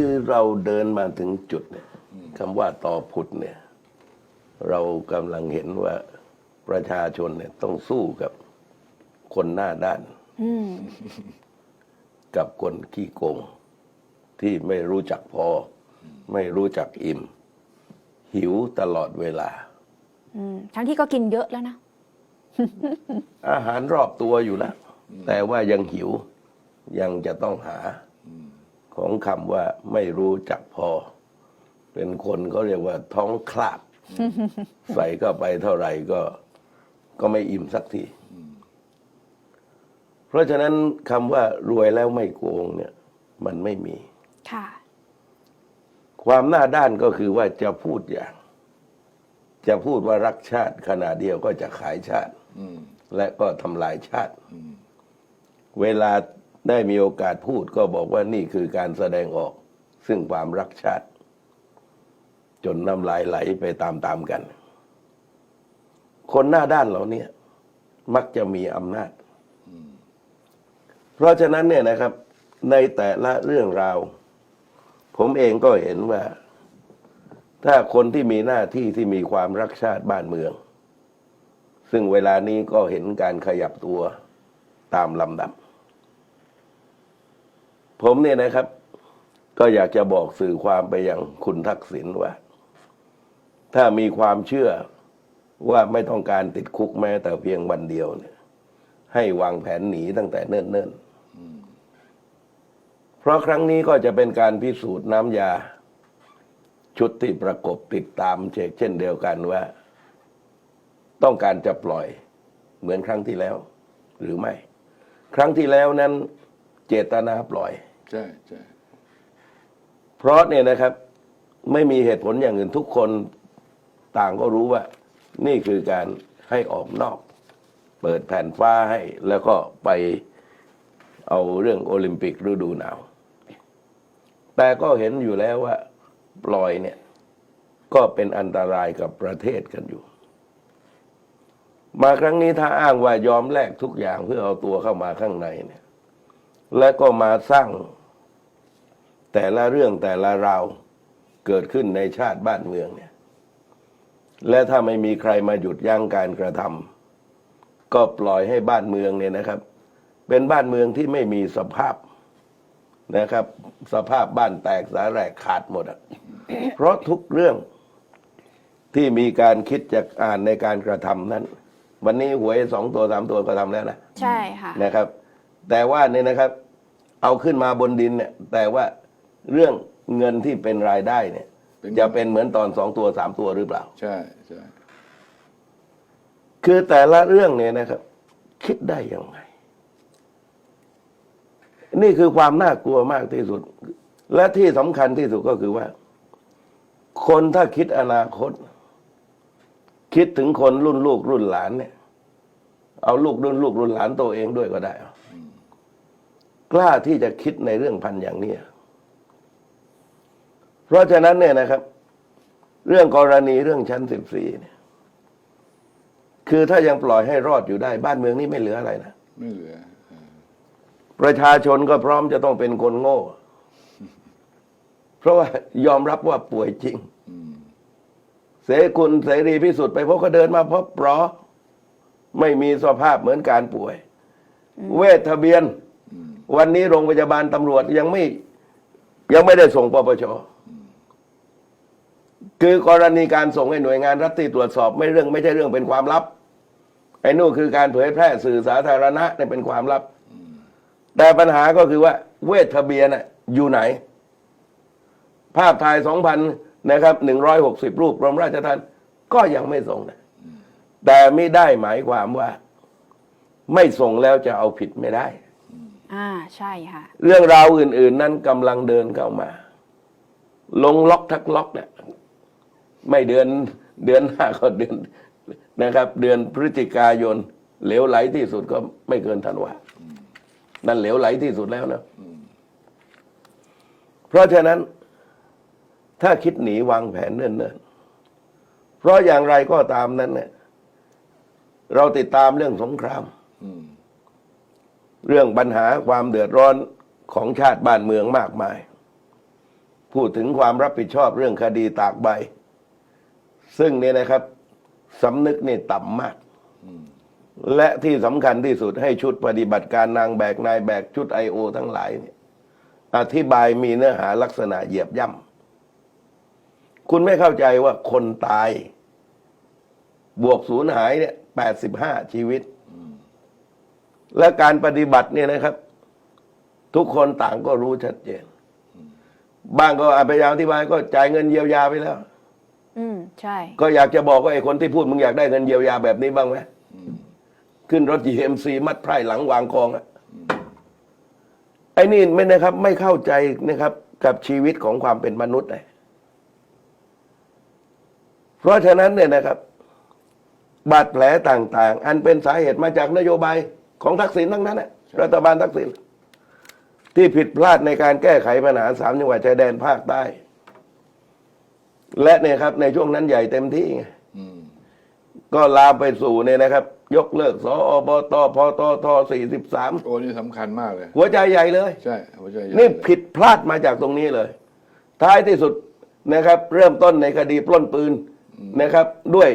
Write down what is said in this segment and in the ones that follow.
คือเราเดินมาถึงจุดเนี่ยคำว่าต่อผุดเนี่ย เรากำลังเห็นว่าประชาชนเนี่ยต้องสู้กับคนหน้าด้านอืมกับคนขี้โกง ที่ไม่รู้จักพอ ไม่รู้จักอิ่ม หิวตลอดเวลาอืมทั้งที่ก็กินเยอะแล้วนะ อาหารรอบตัวอยู่แล้ว แต่ว่ายังหิวยังจะต้องหา ของคำว่าไม่รู้จักพอ เป็นคนเขาเรียกว่าท้องคลาบใส่เข้าไปเท่าไหร่ก็ก็ไม่อิ่มสักที เพราะฉะนั้นคำว่ารวยแล้วไม่โกงเนี่ย มันไม่มี ค่ะ ความหน้าด้านก็คือว่าจะพูดอย่าง จะพูดว่ารักชาติขณะเดียวก็จะขายชาติอืมและก็ทำลายชาติอืมเวลา ได้มีโอกาสพูดก็บอกว่านี่คือการแสดงออก ซึ่งความรักชาติ จนน้ำลายไหลไปตามๆกัน คนหน้าด้านเหล่านี้มักจะมีอำนาจ เพราะฉะนั้นเนี่ยนะครับ ในแต่ละเรื่องราว ผมเองก็เห็นว่า ถ้าคนที่มีหน้าที่ที่มีความรักชาติบ้านเมือง ซึ่งเวลานี้ก็เห็นการขยับตัวตามลำดับ ผมเนี่ยนะครับ ก็อยากจะบอกสื่อความไปยังคุณทักษิณว่า ถ้ามีความเชื่อว่าไม่ต้องการติดคุกแม้แต่เพียงวันเดียวเนี่ย ให้วางแผนหนีตั้งแต่เนิ่นๆ เพราะครั้งนี้ก็จะเป็นการพิสูจน์น้ำยา ชุดที่ประกบติดตามเชกเช่นเดียวกันว่า ต้องการจะปล่อยเหมือนครั้งที่แล้ว หรือไม่ ครั้งที่แล้วนั้น เจตนาปล่อย ใช่ใช่เพราะเนี่ยนะครับ ไม่มีเหตุผลอย่างอื่นทุกคนต่างก็รู้ว่า นี่คือการให้ออกนอก เปิดแผ่นฟ้าให้ แล้วก็ไปเอาเรื่องโอลิมปิกฤดูหนาว แต่ก็เห็นอยู่แล้วว่าปล่อยเนี่ย ก็เป็นอันตรายกับประเทศกันอยู่ มาครั้งนี้ถ้าอ้างว่ายอมแลกทุกอย่างเพื่อเอาตัวเข้ามาข้างในเนี่ย และก็มาสร้าง แต่ละเรื่องแต่ละราวเกิดขึ้นในชาติบ้านเมืองเนี่ย และถ้าไม่มีใครมาหยุดยั้งการกระทำก็ปล่อยให้บ้านเมืองเนี่ยนะครับ เป็นบ้านเมืองที่ไม่มีสภาพนะครับ สภาพบ้านแตกสาแหรกขาดหมดอะเพราะทุกเรื่องที่มีการคิดจะอ่านในการกระทำนั้น วันนี้หวยสองตัวสามตัวก็ทำแล้วนะใช่ค่ะนะครับ แต่ว่าเนี่ยนะครับ เอาขึ้นมาบนดินเนี่ย แต่ว่า เรื่องเงินที่เป็นรายได้เนี่ยจะเป็นเหมือนตอนสองตัวสามตัวหรือเปล่า ใช่ใช่คือแต่ละเรื่องเนี่ยนะครับ คิดได้ยังไง นี่คือความน่ากลัวมากที่สุด และที่สำคัญที่สุดก็คือว่า คนถ้าคิดอนาคต คิดถึงคนรุ่นลูกรุ่นหลานเนี่ย เอาลูกรุ่นลูกรุ่นหลานตัวเองด้วยก็ได้เอากล้าที่จะคิดในเรื่องพันอย่างนี้ เพราะฉะนั้นเนี่ยนะครับ เรื่องกรณีเรื่องชั้นสิบสี่เนี่ย คือถ้ายังปล่อยให้รอดอยู่ได้ บ้านเมืองนี้ไม่เหลืออะไรนะไม่เหลือเออประชาชนก็พร้อมจะต้องเป็นคนโง่ เพราะว่ายอมรับว่าป่วยจริงอืมเสคุณเสรีพิสุทธิ์ไปพบเขาเดินมาพบปลอไม่มีสภาพเหมือนการป่วย เวททะเบียนอืมวันนี้โรงพยาบาลตำรวจยังไม่ยังไม่ได้ส่งปปช คือกรณีการส่งให้หน่วยงานรัฐที่ตรวจสอบไม่เรื่องไม่ใช่เรื่องเป็นความลับ ไอ้นู่นคือการเผยแพร่สื่อสาธารณะเนี่ยเป็นความลับ แต่ปัญหาก็คือว่า เวททะเบียนน่ะอยู่ไหน ภาพถ่ายสองพันนะครับหนึ่งร้อยหกสิบรูปกรมราชทัณฑ์ก็ยังไม่ส่งนะแต่ไม่ได้หมายความว่า ไม่ส่งแล้วจะเอาผิดไม่ได้ อ่าใช่ค่ะ เรื่องราวอื่น ๆ นั้นกำลังเดินเข้ามา ลงล็อกทักล็อกเนี่ย ไม่เดือนเดือนหน้าก็เดือนนะครับ เดือนพฤศจิกายน เหลวไหลที่สุดก็ไม่เกินธันวานั่นเหลวไหลที่สุดแล้วนะเพราะฉะนั้น ถ้าคิดหนีวางแผนเนิ่นๆเพราะอย่างไรก็ตามนั้นเนี่ยเราติดตามเรื่องสงครามอืมเรื่องปัญหาความเดือดร้อนของชาติบ้านเมืองมากมาย พูดถึงความรับผิดชอบเรื่องคดีตากใบ ซึ่งเนี่ยนะครับสำนึกนี่ต่ำมาก และที่สำคัญที่สุดให้ชุดปฏิบัติการนางแบกนายแบกชุดไอโอทั้งหลายเนี่ยอธิบายมีเนื้อหาลักษณะเหยียบย่ำคุณไม่เข้าใจว่าคนตาย บวกสูญหายเนี่ยแปดสิบห้าชีวิต และการปฏิบัติเนี่ยนะครับ ทุกคนต่างก็รู้ชัดเจน บ้างก็พยายามอธิบายก็จ่ายเงินเยียวยาไปแล้ว อืมใช่ ก็อยากจะบอกว่าไอ้คนที่พูดมึงอยากได้เงินเยียวยาแบบนี้บ้างไหมขึ้นรถ GMC มัดไพร่หลังวางกองอะไอ้นี่ไม่นะครับ ไม่เข้าใจนะครับ กับชีวิตของความเป็นมนุษย์เลยเพราะฉะนั้นเนี่ยนะครับ บาดแผลต่าง ๆ อันเป็นสาเหตุมาจากนโยบายของทักษิณทั้งนั้นแหละรัฐบาลทักษิณที่ผิดพลาดในการแก้ไขปัญหาสามจังหวัดชายแดนภาคใต้ และเนี่ยครับในช่วงนั้นใหญ่เต็มที่ไงอืมก็ลามไปสู่เนี่ยนะครับ ยกเลิกสอบตพตท43โอ้นี่สำคัญมากเลย หัวใจใหญ่เลย ใช่หัวใจใหญ่นี่ผิดพลาดมาจากตรงนี้เลย ท้ายที่สุดนะครับ เริ่มต้นในคดีปล้นปืนนะครับ ด้วย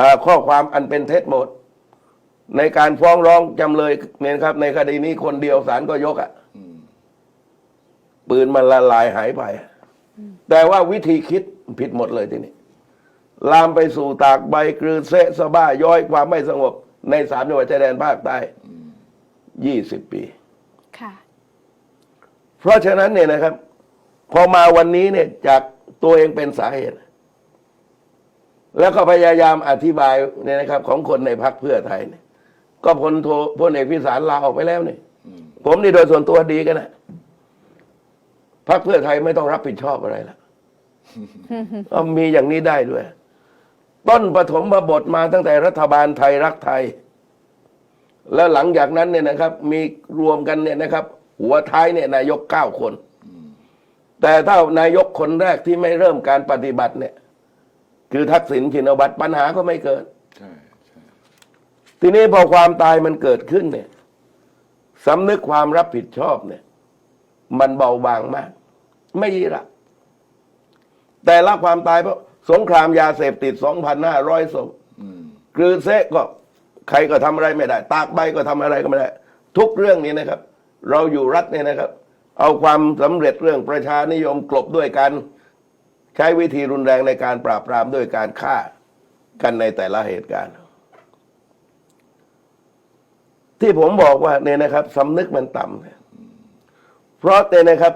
อ่าข้อความอันเป็นเท็จหมด ในการฟ้องร้องจำเลยเนี่ยนะครับ ในคดีนี้คนเดียวศาลก็ยกอะ่ะอืมปืนมันละลายหายไป แต่ว่าวิธีคิดผิดหมดเลยทีนี้ ลามไปสู่ตากใบกรือเซะสะบ้าย้อยความไม่สงบ ในสามจังหวัดชายแดนภาคใต้ยี่สิบปีค่ะเพราะฉะนั้นเนี่ยนะครับ พอมาวันนี้เนี่ยจากตัวเองเป็นสาเหตุ แล้วก็พยายามอธิบายเนี่ยนะครับ ของคนในพักเพื่อไทยเนี่ย ก็พลโทพลเอกพิสารลาออกไปแล้วเนี่ยผมนี่โดยส่วนตัวดีกันนะ พักเพื่อไทยไม่ต้องรับผิดชอบอะไรแล้วเอามีอย่างนี้ได้ด้วย ต้นปฐมบทมาตั้งแต่รัฐบาลไทยรักไทย แล้วหลังจากนั้นเนี่ยนะครับ มีรวมกันเนี่ยนะครับ หัวท้ายเนี่ยนายกเก้าคน แต่ถ้านายกคนแรกที่ไม่เริ่มการปฏิบัติเนี่ย คือทักษิณชินวัตรปัญหาก็ไม่เกิดใช่ทีนี้พอความตายมันเกิดขึ้นเนี่ยสำนึกความรับผิดชอบเนี่ย มันเบาบางมาก ไม่ยีละแต่ละความตายเพราะสงครามยาเสพติด2,500ศพอืมกรือเซะก็ใครก็ทำอะไรไม่ได้ ตากใบก็ทำอะไรก็ไม่ได้ ทุกเรื่องนี้นะครับ เราอยู่รัฐเนี่ยนะครับ เอาความสำเร็จเรื่องประชานิยมกลบด้วยการใช้วิธีรุนแรงในการปราบปรามด้วยการฆ่ากันในแต่ละเหตุการณ์ ที่ผมบอกว่าเนี่ยนะครับสำนึกมันต่ำเนี่ยเพราะเนี่ยนะครับ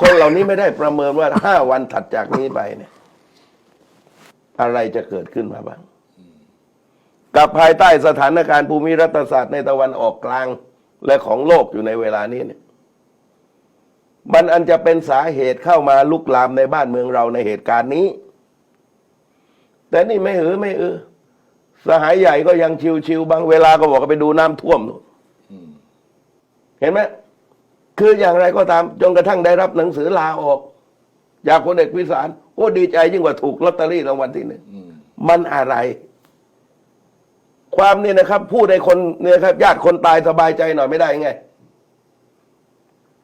คนเหล่านี้ไม่ได้ประเมินว่าห้าวันถัดจากนี้ไปเนี่ย อะไรจะเกิดขึ้นมาบ้าง กับภายใต้สถานการณ์ภูมิรัฐศาสตร์ในตะวันออกกลางและของโลกอยู่ในเวลานี้เนี่ย มันอันจะเป็นสาเหตุเข้ามาลุกลามในบ้านเมืองเราในเหตุการณ์นี้ แต่นี่ไม่หือไม่เออสหายใหญ่ก็ยังชิวๆบางเวลาก็บอกไปดูน้ำท่วมดูเห็นไหม คืออย่างไรก็ตามจนกระทั่งได้รับหนังสือลาออกจากพลเอกวิสารโอ้ดีใจยิ่งกว่าถูกลอตเตอรี่รางวัลที่หนึ่งมันอะไร ความนี่นะครับพูดให้คนเนี่ยครับ ญาติคนตายสบายใจหน่อยไม่ได้ไง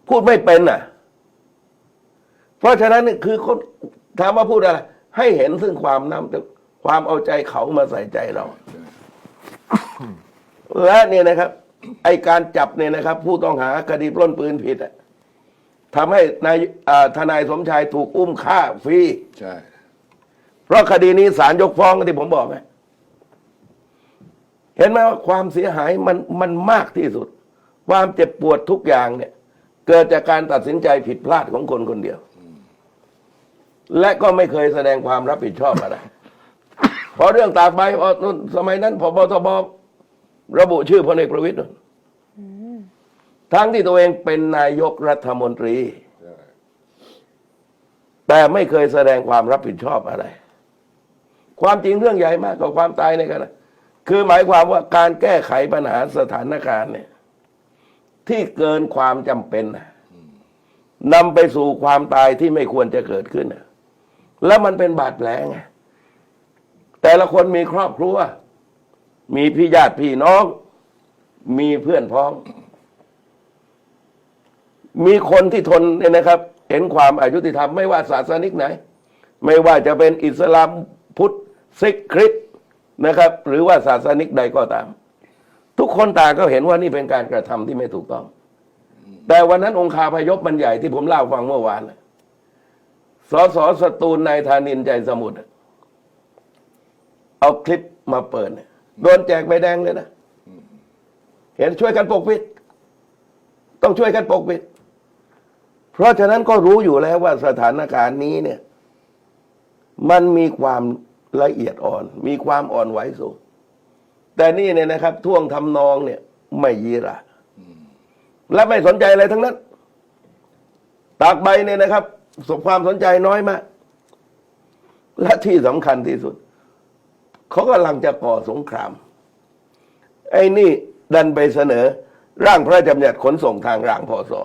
พูดไม่เป็นน่ะ เพราะฉะนั้นนี่คือคนถามว่าพูดอะไร ให้เห็นซึ่งความน้ำความเอาใจเขามาใส่ใจเราและเนี่ยนะครับ ไอการจับเนี่ยนะครับ ผู้ต้องหาคดีปล้นปืนผิดอะทำให้นายอ่าทนายสมชายถูกอุ้มฆ่าฟรี ใช่ เพราะคดีนี้ศาลยกฟ้องที่ผมบอกไงเห็นไหมว่าความเสียหายมันมันมากที่สุด ความเจ็บปวดทุกอย่างเนี่ย เกิดจากการตัดสินใจผิดพลาดของคนคนเดียว และก็ไม่เคยแสดงความรับผิดชอบอะไรพอเรื่องตากใบพอนู่นสมัยนั้นพบทบ ระบุชื่อพลเอกประวิตยนู่นทั้งที่ตัวเองเป็นนายกรัฐมนตรี แต่ไม่เคยแสดงความรับผิดชอบอะไร ความจริงเรื่องใหญ่มากกว่าความตายในกันนะคือหมายความว่าการแก้ไขปัญหาสถานการณ์เนี่ย ที่เกินความจำเป็นนำไปสู่ความตายที่ไม่ควรจะเกิดขึ้น แล้วมันเป็นบาดแผลไงแต่ละคนมีครอบครัว มีพี่ญาติพี่น้อง มีเพื่อนพ้อง มีคนที่ทนเนี่ยนะครับ เห็นความอายุติธรรมไม่ว่าศาสนิกไหน ไม่ว่าจะเป็นอิสลามพุทธซิกคริสต์นะครับ หรือว่าศาสนิกใดก็ตาม ทุกคนต่างก็เห็นว่านี่เป็นการกระทำที่ไม่ถูกต้อง แต่วันนั้นองคาพยพมันใหญ่ที่ผมเล่าฟังเมื่อวานสสสตูลนายธานินใจสมุทรเอาคลิปมาเปิดเนี่ย โดนแจกใบแดงเลยนะ เห็นช่วยกันปกปิด ต้องช่วยกันปกปิด เพราะฉะนั้นก็รู้อยู่แล้วว่าสถานการณ์นี้เนี่ย มันมีความละเอียดอ่อน มีความอ่อนไหวสูง แต่นี่เนี่ยนะครับ ท่วงทำนองเนี่ย ไม่ยีระและไม่สนใจอะไรทั้งนั้น ตากใบเนี่ยนะครับสบความสนใจน้อยมาก และที่สำคัญที่สุด เขากำลังจะก่อสงคราม ไอ้นี่ดันไปเสนอร่างพระราชบัญญัติขนส่งทางรางพออ